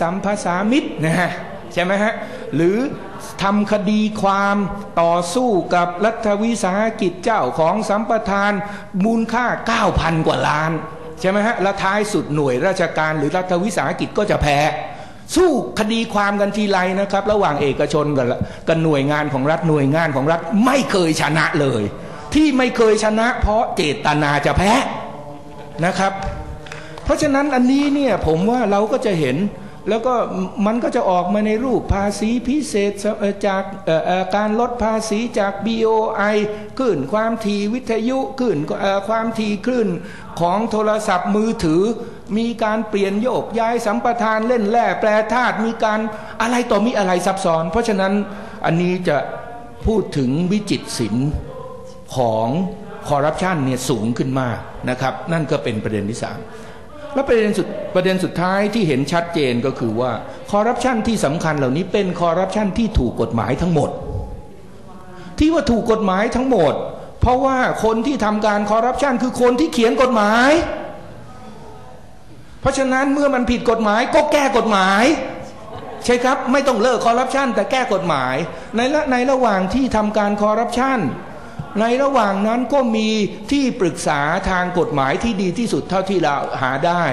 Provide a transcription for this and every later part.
สัมภาษามิตรนะฮะใช่ไหมฮะหรือทำคดีความต่อสู้กับรัฐวิสาหกิจเจ้าของสัมปทานมูลค่า 9,000 กว่าล้าน ใช่ไหมฮะและท้ายสุดหน่วยราชการหรือรัฐวิสาหกิจก็จะแพ้ สู้คดีความกันทีไรนะครับ ระหว่างเอกชนกับกับหน่วยงานของรัฐหน่วยงานของรัฐไม่เคยชนะเลย ที่ไม่เคยชนะ เพราะเจตนาจะแพ้นะครับ เพราะฉะนั้นอันนี้เนี่ยผมว่าเราก็จะเห็น แล้วก็มันก็จะออกมาในรูปภาษีพิเศษจากการลดภาษีจาก BOI ขึ้นความถี่วิทยุขึ้นความถี่คลื่นของโทรศัพท์มือถือ มีการเปลี่ยนโยกย้ายสัมปทานเล่นแร่แปรธาตุมีการอะไรต่อมีอะไรซับซ้อน เพราะฉะนั้นอันนี้จะพูดถึงวิจิตศิลป์ของคอร์รัปชันเนี่ยสูงขึ้นมากนะครับ นั่นก็เป็นประเด็นที่สาม และประเด็นสุดประเด็นสุดท้ายที่เห็นชัดเจนก็คือว่าคอร์รัปชันที่สำคัญเหล่านี้เป็นคอร์รัปชันที่ถูกกฎหมายทั้งหมด ที่ว่าถูกกฎหมายทั้งหมด เพราะว่าคนที่ทำการคอร์รัปชันคือคนที่เขียนกฎหมาย เพราะฉะนั้นเมื่อมันผิดกฎหมายก็แก้กฎหมาย ใช่ครับไม่ต้องเลิกคอร์รัปชันแต่แก้กฎหมายในในระหว่างที่ทำการคอร์รัปชัน ในระหว่างนั้นก็มีที่ปรึกษาทางกฎหมายที่ดีที่สุดเท่าที่เราหาได้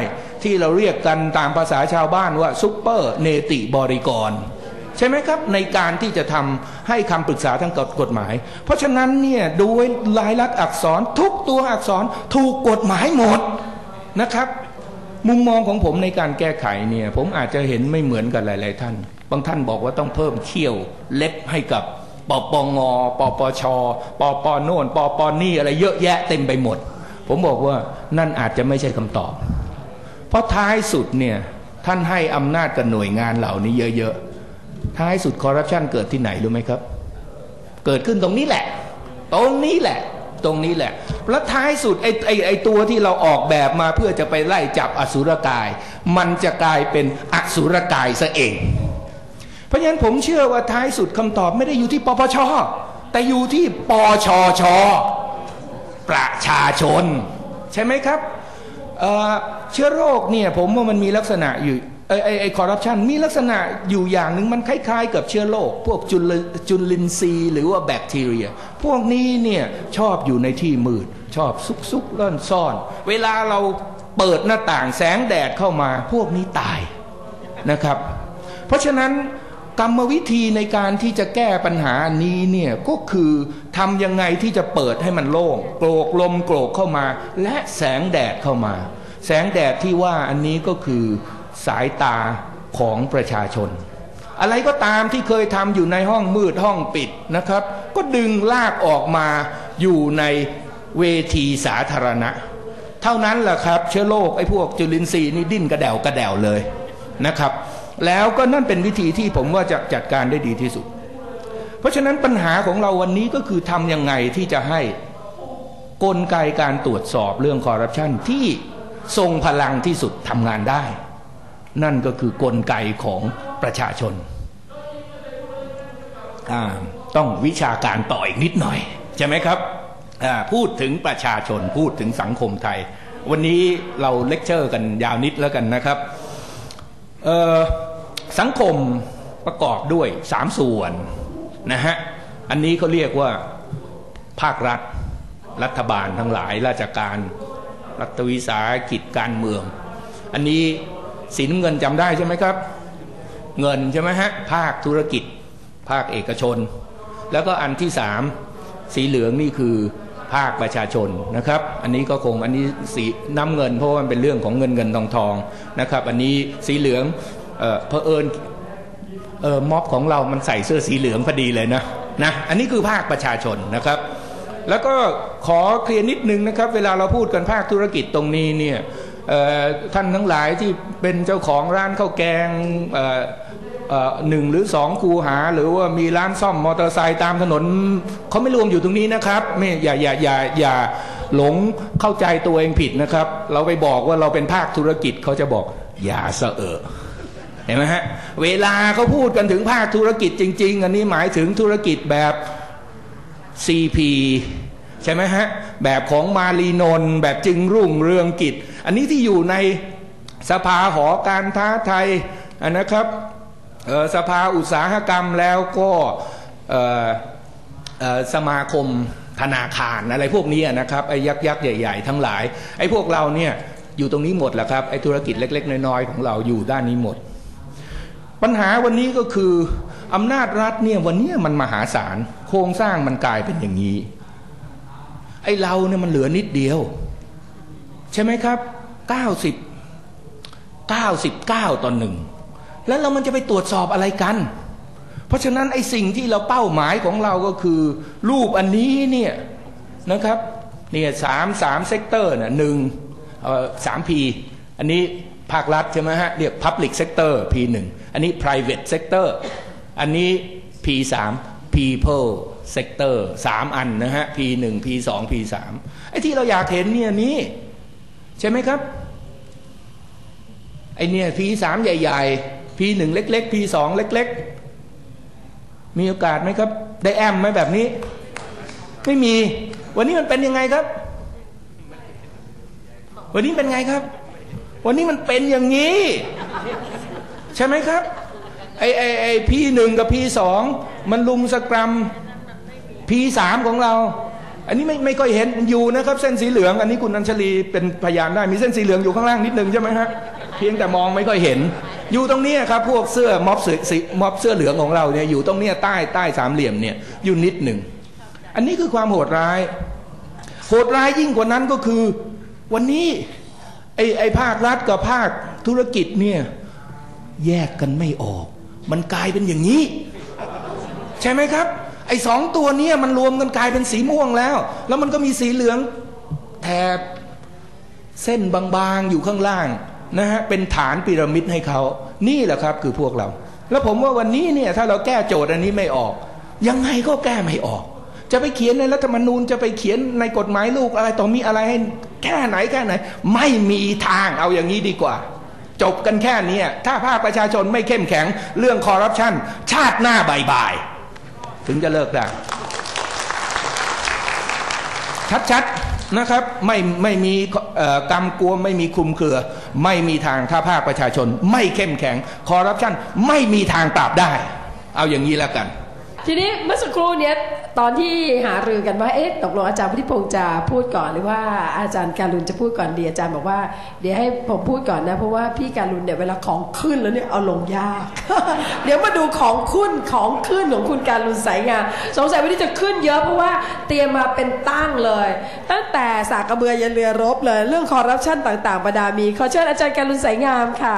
ที่เราเรียกกันตามภาษาชาวบ้านว่าซุปเปอร์เนติบริกร ใช่ไหมครับ ในการที่จะทำให้คำปรึกษาทางกฎหมาย เพราะฉะนั้นเนี่ยโดยลายลักษณ์อักษรทุกตัวอักษรถูกกฎหมายหมดนะครับ มุมมองของผมในการแก้ไขเนี่ยผมอาจจะเห็นไม่เหมือนกันหลาย ๆ ท่าน บางท่านบอกว่าต้องเพิ่มเขี้ยวเล็บให้กับ ปปงปปชปปโน่นปปนี่อะไรเยอะแยะเต็มไปหมด ผมบอกว่านั่นอาจจะไม่ใช่คำตอบ เพราะท้ายสุดเนี่ยท่านให้อำนาจกับหน่วยงานเหล่านี้เยอะๆ ท้ายสุดคอร์รัปชันเกิดที่ไหนรู้ไหมครับ เกิดขึ้นตรงนี้แหละ ตรงนี้แหละ ตรงนี้แหละ แล้วท้ายสุดไอ้ไอ้ไอ้ตัวที่เราออกแบบมาเพื่อจะไปไล่จับอสุรกาย มันจะกลายเป็นอสุรกายซะเอง เพราะฉะนั้นผมเชื่อว่าท้ายสุดคำตอบไม่ได้อยู่ที่ปปช แต่อยู่ที่ปชช ประชาชน ใช่ไหมครับเเชื้อโรคเนี่ยผมว่ามันมีลักษณะอยู่ไอ้ไอ้คอร์รัปชันมีลักษณะอยู่อย่างหนึ่งมันคล้ายๆ กับเชื้อโรคพวกจุลจุลินทรีย์หรือว่าแบคทีเรีย พวกนี้เนี่ยชอบอยู่ในที่มืด ชอบซุกซุกล่อนซ่อน เวลาเราเปิดหน้าต่างแสงแดดเข้ามา พวกนี้ตายนะครับ เพราะฉะนั้น กรรมวิธีในการที่จะแก้ปัญหานี้เนี่ยก็คือทำยังไงที่จะเปิดให้มันโล่งโกรกลมโกรกเข้ามา และแสงแดดเข้ามา แสงแดดที่ว่าอันนี้ก็คือสายตาของประชาชน อะไรก็ตามที่เคยทำอยู่ในห้องมืดห้องปิดนะครับ ก็ดึงลากออกมาอยู่ในเวทีสาธารณะ เท่านั้นแหละครับ เชื้อโรคไอ้พวกจุลินทรีย์นี่ดิ้นกระเดวกระเดวเลยนะครับ แล้วก็นั่นเป็นวิธีที่ผมว่าจะจัดการได้ดีที่สุด เพราะฉะนั้นปัญหาของเราวันนี้ก็คือทำยังไงที่จะให้กลไกการตรวจสอบเรื่องคอร์รัปชันที่ทรงพลังที่สุดทำงานได้ นั่นก็คือกลไกของประชาชน ต้องวิชาการต่ออีกนิดหน่อย ใช่ไหมครับ พูดถึงประชาชนพูดถึงสังคมไทย วันนี้เราเลคเชอร์กันยาวนิดแล้วกันนะครับ เออ สังคมประกอบด้วยสามส่วนนะฮะอันนี้เขาเรียกว่าภาครัฐรัฐบาลทั้งหลายราชการรัฐวิสาหกิจการเมือง อันนี้สินเงินจำได้ใช่ไหมครับ เงินใช่ไหมฮะภาคธุรกิจ ภาคเอกชน แล้วก็อันที่สามสีเหลืองนี่คือภาคประชาชนนะครับ อันนี้ก็คงอันนี้สีน้ำเงินเพราะว่ามันเป็นเรื่องของเงินเงินทองทองนะครับ อันนี้สีเหลือง เออเพอเอิญเออม็อบของเรามันใส่เสื้อสีเหลืองพอดีเลยนะนะอันนี้คือภาคประชาชนนะครับ แล้วก็ขอเคลียร์นิดนึงนะครับ เวลาเราพูดกันภาคธุรกิจตรงนี้เนี่ยท่านทั้งหลายที่เป็นเจ้าของร้านข้าวแกงหนึ่งหรือสองคูหา หรือว่ามีร้านซ่อมมอเตอร์ไซค์ตามถนนเขาไม่รวมอยู่ตรงนี้นะครับไม่อย่าอย่าอย่าอย่าหลงเข้าใจตัวเองผิดนะครับ เราไปบอกว่าเราเป็นภาคธุรกิจเขาจะบอกอย่าเสอะ เห็นไหมฮะเวลาเขาพูดกันถึงภาคธุรกิจจริง ๆ อันนี้หมายถึงธุรกิจแบบ CP ใช่ไหมฮะ แบบของมารีนนแบบจึงรุ่งเรืองกิจ อันนี้ที่อยู่ในสภาหอการท้าไทยอันนะครับสภาอุตสาหกรรมแล้วก็สมาคมธนาคารอะไรพวกนี้นะครับไอ้ยักษ์ยักษ์ใหญ่ ๆ ทั้งหลายไอ้พวกเราเนี่ยอยู่ตรงนี้หมดแหละครับไอ้ธุรกิจเล็ก ๆ น้อยๆของเราอยู่ด้านนี้หมด ปัญหาวันนี้ก็คืออำนาจรัฐเนี่ยวันนี้มันมหาศาลโครงสร้างมันกลายเป็นอย่างนี้ ไอ้เราเนี่ยมันเหลือนิดเดียว ใช่ไหมครับ90 99ต่อหนึ่งแล้วเรามันจะไปตรวจสอบอะไรกัน เพราะฉะนั้นไอ้สิ่งที่เราเป้าหมายของเราก็คือ รูปอันนี้เนี่ยนะครับเนี่ยสามสามเซกเตอร์น่ะหนึ่งสามพีอันนี้ ภาครัฐใช่ไหมฮะ เรียก Public Sector P หนึ่งอันนี้ Private Sector อันนี้ P สาม People Sector สามอันนะฮะ P หนึ่ง P สอง P สามไอ้ที่เราอยากเห็นเนี่ยนี้ใช่ไหมครับ ไอเนี่ย P สามใหญ่ ๆ P หนึ่งเล็ก ๆ P สองเล็ก ๆ มีโอกาสไหมครับ ได้แอมไหมแบบนี้ ไม่มี วันนี้มันเป็นยังไงครับ วันนี้เป็นไงครับ วันนี้มันเป็นอย่างนี้ ใช่ไหมครับไอไอไอพีหนึ่งกับพีสองมันลุมสกรัมพีสามของเรา อันนี้ไม่ไม่ค่อยเห็นอยู่นะครับ เส้นสีเหลือง อันนี้คุณอัญชลีเป็นพยานได้มีเส้นสีเหลืองอยู่ข้างล่างนิดนึงใช่ไหมฮะเพียงแต่มองไม่ค่อยเห็น อยู่ตรงนี้ครับ พวกเสื้อม็อบเสีม็อบเสื้อเหลืองของเราเนี่ยอยู่ตรงนี้ใต้ใต้สามเหลี่ยมเนี่ยอยู่นิดหนึ่งอันนี้คือความโหดร้าย โหดร้ายยิ่งกว่านั้นก็คือ วันนี้ ไอ้ไอ้ภาครัฐกับภาคธุรกิจเนี่ยแยกกันไม่ออก มันกลายเป็นอย่างนี้ ใช่ไหมครับ ไอ้สองตัวเนี้มันรวมกันกลายเป็นสีม่วงแล้ว แล้วมันก็มีสีเหลืองแถบเส้นบางๆอยู่ข้างล่างนะฮะเป็นฐานพีระมิดให้เขานี่แหละครับ คือพวกเรา แล้วผมว่าวันนี้เนี่ยถ้าเราแก้โจทย์อันนี้ไม่ออก ยังไงก็แก้ไม่ออก จะไปเขียนในรัฐธรรมนูญจะไปเขียนในกฎหมายลูกอะไรต่อมีอะไรให้แค่ไหนแค่ไหน ไม่มีทางเอาอย่างนี้ดีกว่า จบกันแค่นี้ถ้าภาคประชาชนไม่เข้มแข็ง เรื่องคอร์รัปชันชาติหน้าบ่าย ถึงจะเลิกได้ ชัดๆนะครับไม่ไม่มีกรรมกลัวไม่มีคุมเครือ ไม่มีทางถ้าภาคประชาชน ไม่เข้มแข็งคอร์รัปชันไม่มีทางปราบได้ เอาอย่างนี้แล้วกันทีนี้เมื่อสักครู่เนี้ย ตอนที่หารือกันว่าเอ๊ะตกลงอาจารย์พุทธิพงศ์จะพูดก่อนหรือว่าอาจารย์การุณจะพูดก่อนดีอาจารย์บอกว่าเดี๋ยวให้ผมพูดก่อนนะ เพราะว่าพี่การุณเนี่ยเวลาของขึ้นแล้วเนี่ยเอาลงยาก เดี๋ยวมาดูของขึ้นของขึ้นของคุณการุณสายงานสงสัยวันนี้จะขึ้นเยอะเพราะว่าเตรียมมาเป็นตั้งเลย ตั้งแต่สากกระเบือยันเรือรบเลย เรื่องคอร์รัปชันต่างๆบรรดามีขอเชิญอาจารย์การุณสายงามค่ะ